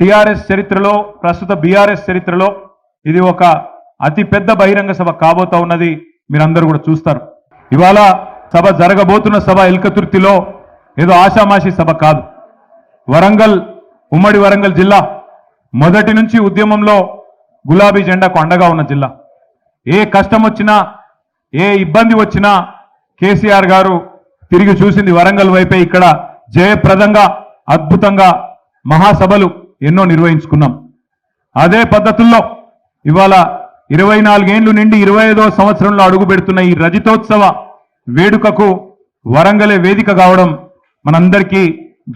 TRS చరిత్రలో ప్రస్తుత BRS చరిత్రలో ఇది ఒక అతిపెద్ద బహిరంగ సభ కాబోతా ఉన్నది. మీరందరూ కూడా చూస్తారు. ఇవాళ సభ జరగబోతున్న సభ ఎల్కతుర్తిలో ఏదో ఆషామాషి సభ కాదు. వరంగల్ ఉమ్మడి వరంగల్ జిల్లా మొదటి నుంచి ఉద్యమంలో గులాబీ జెండాకు అండగా ఉన్న జిల్లా. ఏ కష్టం వచ్చినా ఏ ఇబ్బంది వచ్చినా కేసీఆర్ గారు తిరిగి చూసింది వరంగల్ వైపే ఇక్కడ జయప్రదంగా అద్భుతంగా మహాసభలు ఎన్నో నిర్వహించుకున్నాం. అదే పద్ధతుల్లో ఇవాళ ఇరవై నాలుగేండ్లు నిండి ఇరవై ఐదవ సంవత్సరంలో అడుగు పెడుతున్న ఈ రజితోత్సవ వేడుకకు వరంగలే వేదిక కావడం మనందరికీ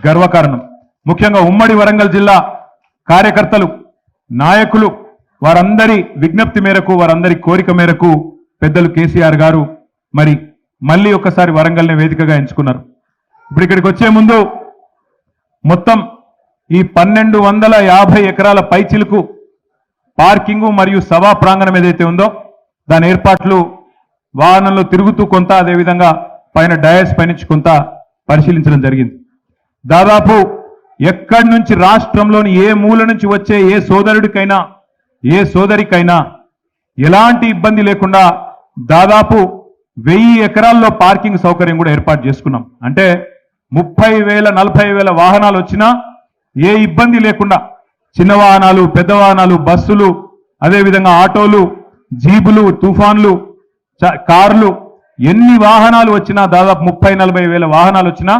గర్వకారణం. ముఖ్యంగా ఉమ్మడి వరంగల్ జిల్లా కార్యకర్తలు నాయకులు వారందరి విజ్ఞప్తి మేరకు వారందరి కోరిక మేరకు పెద్దలు కేసీఆర్ గారు మరి మళ్ళీ ఒక్కసారి వరంగల్ని వేదికగా ఎంచుకున్నారు. ఇప్పుడు ఇక్కడికి వచ్చే ముందు మొత్తం ఈ పన్నెండు వందల యాభై ఎకరాల పైచిలకు పార్కింగు మరియు సభా ప్రాంగణం ఏదైతే ఉందో దాని ఏర్పాట్లు వాహనంలో తిరుగుతూ కొంత అదేవిధంగా పైన డయస్ పైనుంచి కొంత పరిశీలించడం జరిగింది. దాదాపు ఎక్కడి నుంచి రాష్ట్రంలోని ఏ మూల నుంచి వచ్చే ఏ సోదరుడికైనా ఏ సోదరికైనా ఎలాంటి ఇబ్బంది లేకుండా దాదాపు వెయ్యి ఎకరాల్లో పార్కింగ్ సౌకర్యం కూడా ఏర్పాటు చేసుకున్నాం. అంటే ముప్పై వేల నలభై వేల వాహనాలు వచ్చినా ఏ ఇబ్బంది లేకుండా చిన్న వాహనాలు పెద్ద వాహనాలు బస్సులు అదేవిధంగా ఆటోలు జీబులు తుఫాన్లు చ- కార్లు ఎన్ని వాహనాలు వచ్చినా దాదాపు ముప్పై నలభై వేల వాహనాలు వచ్చినా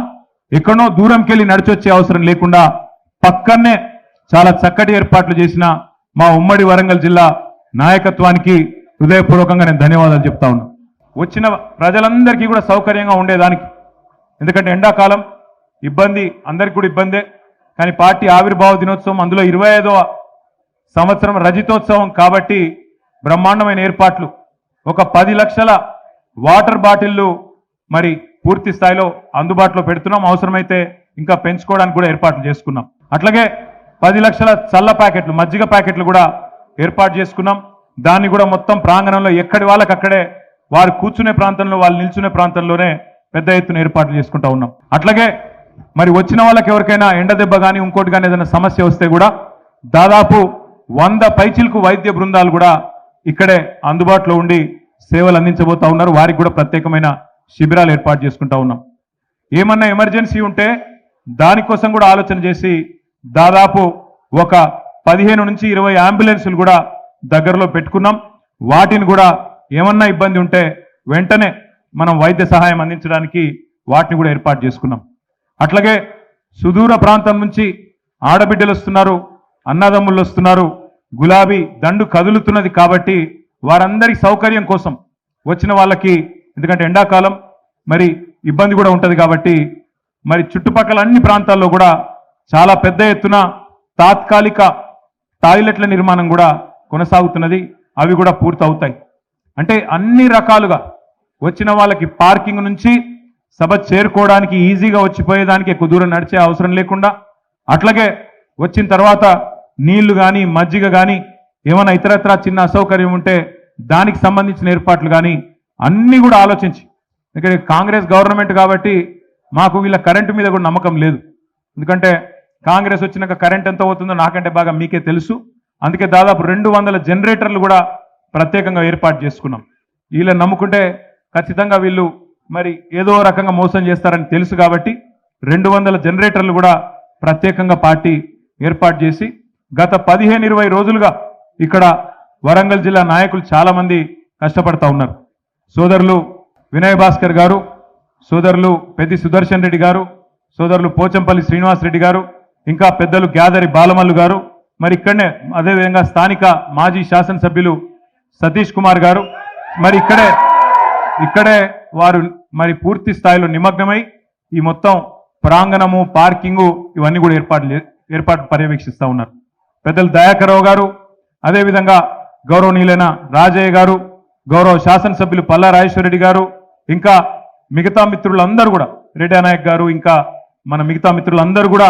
ఎక్కడో దూరంకి వెళ్ళి నడిచొచ్చే అవసరం లేకుండా పక్కనే చాలా చక్కటి ఏర్పాట్లు చేసిన మా ఉమ్మడి వరంగల్ జిల్లా నాయకత్వానికి హృదయపూర్వకంగా నేను ధన్యవాదాలు చెప్తా ఉన్నా. వచ్చిన ప్రజలందరికీ కూడా సౌకర్యంగా ఉండేదానికి. ఎందుకంటే ఎండాకాలం ఇబ్బంది అందరికి కూడా ఇబ్బందే. కానీ పార్టీ ఆవిర్భావ దినోత్సవం అందులో ఇరవై ఐదవ సంవత్సరం రజితోత్సవం కాబట్టి బ్రహ్మాండమైన ఏర్పాట్లు. ఒక పది లక్షల వాటర్ బాటిళ్ళు మరి పూర్తి స్థాయిలో అందుబాటులో పెడుతున్నాం. అవసరమైతే ఇంకా పెంచుకోవడానికి కూడా ఏర్పాట్లు చేసుకున్నాం. అట్లాగే పది లక్షల చల్ల ప్యాకెట్లు మజ్జిగ ప్యాకెట్లు కూడా ఏర్పాటు చేసుకున్నాం. దాన్ని కూడా మొత్తం ప్రాంగణంలో ఎక్కడి వాళ్ళకి అక్కడే వారు కూర్చునే ప్రాంతంలో వాళ్ళు నిల్చునే ప్రాంతంలోనే పెద్ద ఎత్తున ఏర్పాట్లు చేసుకుంటా ఉన్నాం. అట్లాగే మరి వచ్చిన వాళ్ళకి ఎవరికైనా ఎండ దెబ్బ కానీ ఇంకోటి కానీ ఏదైనా సమస్య వస్తే కూడా దాదాపు వంద పైచిలకు వైద్య బృందాలు కూడా ఇక్కడే అందుబాటులో ఉండి సేవలు అందించబోతా ఉన్నారు. వారికి కూడా ప్రత్యేకమైన శిబిరాలు ఏర్పాటు చేసుకుంటా ఉన్నాం. ఏమన్నా ఎమర్జెన్సీ ఉంటే దానికోసం కూడా ఆలోచన చేసి దాదాపు ఒక పదిహేను నుంచి ఇరవై అంబులెన్సులు కూడా దగ్గరలో పెట్టుకున్నాం. వాటిని కూడా ఏమన్నా ఇబ్బంది ఉంటే వెంటనే మనం వైద్య సహాయం అందించడానికి వాటిని కూడా ఏర్పాటు చేసుకున్నాం. అట్లాగే సుదూర ప్రాంతం నుంచి ఆడబిడ్డలు వస్తున్నారు అన్నదమ్ములు వస్తున్నారు గులాబీ దండు కదులుతున్నది కాబట్టి వారందరి సౌకర్యం కోసం వచ్చిన వాళ్ళకి ఎందుకంటే ఎండాకాలం మరి ఇబ్బంది కూడా ఉంటుంది కాబట్టి మరి చుట్టుపక్కల అన్ని ప్రాంతాల్లో కూడా చాలా పెద్ద ఎత్తున తాత్కాలిక టాయిలెట్ల నిర్మాణం కూడా కొనసాగుతున్నది అవి కూడా పూర్తవుతాయి. అంటే అన్ని రకాలుగా వచ్చిన వాళ్ళకి పార్కింగ్ నుంచి సభ చేరుకోవడానికి ఈజీగా వచ్చిపోయేదానికి ఎక్కువ దూరం నడిచే అవసరం లేకుండా అట్లాగే వచ్చిన తర్వాత నీళ్ళు కానీ మజ్జిగ కానీ ఏమైనా ఇతరత్ర చిన్న అసౌకర్యం ఉంటే దానికి సంబంధించిన ఏర్పాట్లు కానీ అన్నీ కూడా ఆలోచించి. ఎందుకంటే కాంగ్రెస్ గవర్నమెంట్ కాబట్టి మాకు వీళ్ళ కరెంటు మీద కూడా నమ్మకం లేదు. ఎందుకంటే కాంగ్రెస్ వచ్చినాక కరెంట్ ఎంత అవుతుందో నాకంటే బాగా మీకే తెలుసు. అందుకే దాదాపు రెండు వందల జనరేటర్లు కూడా ప్రత్యేకంగా ఏర్పాటు చేసుకున్నాం. వీళ్ళని నమ్ముకుంటే ఖచ్చితంగా వీళ్ళు మరి ఏదో రకంగా మోసం చేస్తారని తెలుసు కాబట్టి రెండు వందల జనరేటర్లు కూడా ప్రత్యేకంగా పార్టీ ఏర్పాటు చేసి గత పదిహేను ఇరవై రోజులుగా ఇక్కడ వరంగల్ జిల్లా నాయకులు చాలామంది కష్టపడతా ఉన్నారు. సోదరులు వినయ్ భాస్కర్ గారు సోదరులు పెద్ది సుదర్శన్ రెడ్డి గారు సోదరులు పోచంపల్లి శ్రీనివాస్ రెడ్డి గారు ఇంకా పెద్దలు గ్యాదరి బాలమల్లు గారు మరి ఇక్కడనే అదేవిధంగా స్థానిక మాజీ శాసనసభ్యులు సతీష్ కుమార్ గారు మరి ఇక్కడే ఇక్కడే వారు మరి పూర్తి స్థాయిలో నిమగ్నమై ఈ మొత్తం ప్రాంగణము పార్కింగు ఇవన్నీ కూడా ఏర్పాటు ఏర్పాటు పర్యవేక్షిస్తూ ఉన్నారు. పెద్దలు దయాకరావు గారు అదేవిధంగా గౌరవనీయులైన రాజయ్య గారు గౌరవ శాసనసభ్యులు పల్లా రాజేశ్వరరెడ్డి గారు ఇంకా మిగతా మిత్రులందరూ కూడా రెడ్డి నాయక్ గారు ఇంకా మన మిగతా మిత్రులందరూ కూడా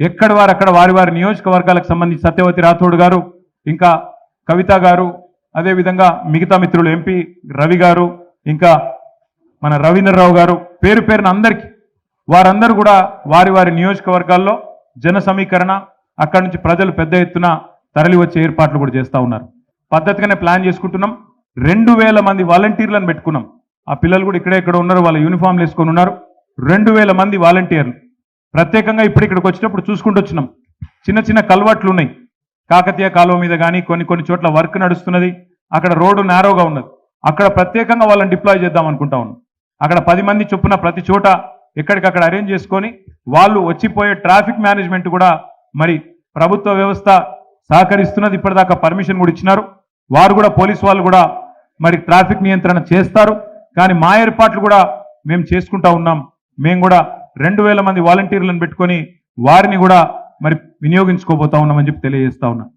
ఎక్కడ వారు అక్కడ వారి వారి నియోజకవర్గాలకు సంబంధించి సత్యవతి రాథోడ్ గారు ఇంకా కవిత గారు అదేవిధంగా మిగతా మిత్రులు ఎంపీ రవి గారు ఇంకా మన రవీంద్రరావు గారు పేరు పేరున అందరికీ వారందరూ కూడా వారి వారి నియోజకవర్గాల్లో జన సమీకరణ అక్కడి నుంచి ప్రజలు పెద్ద ఎత్తున తరలి వచ్చే ఏర్పాట్లు కూడా చేస్తా ఉన్నారు. పద్ధతిగానే ప్లాన్ చేసుకుంటున్నాం. రెండు వేల మంది వాలంటీర్లను పెట్టుకున్నాం. ఆ పిల్లలు కూడా ఇక్కడే ఇక్కడ ఉన్నారు వాళ్ళ యూనిఫామ్లు వేసుకొని ఉన్నారు. రెండు వేల మంది వాలంటీర్లు. ప్రత్యేకంగా ఇప్పుడు ఇక్కడికి వచ్చినప్పుడు చూసుకుంటూ వచ్చినాం. చిన్న చిన్న కల్వర్ట్లు ఉన్నాయి. కాకతీయ కాలువ మీద కానీ కొన్ని కొన్ని చోట్ల వర్క్ నడుస్తున్నది. అక్కడ రోడ్డు నేరోగా ఉన్నది. అక్కడ ప్రత్యేకంగా వాళ్ళని డిప్లాయ్ చేద్దాం అనుకుంటా ఉన్నాం. అక్కడ పది మంది చొప్పున ప్రతి చోట ఎక్కడికక్కడ అరేంజ్ చేసుకొని వాళ్ళు వచ్చిపోయే ట్రాఫిక్ మేనేజ్మెంట్ కూడా మరి ప్రభుత్వ వ్యవస్థ సహకరిస్తున్నది. ఇప్పటిదాకా పర్మిషన్ కూడా ఇచ్చినారు. వారు కూడా పోలీస్ వాళ్ళు కూడా మరి ట్రాఫిక్ నియంత్రణ చేస్తారు. కానీ మా ఏర్పాట్లు కూడా మేము చేసుకుంటా ఉన్నాం. మేము కూడా రెండు వేల మంది వాలంటీర్లను పెట్టుకొని వారిని కూడా మరి వినియోగించుకోబోతా ఉన్నామని చెప్పి తెలియజేస్తా ఉన్నాం.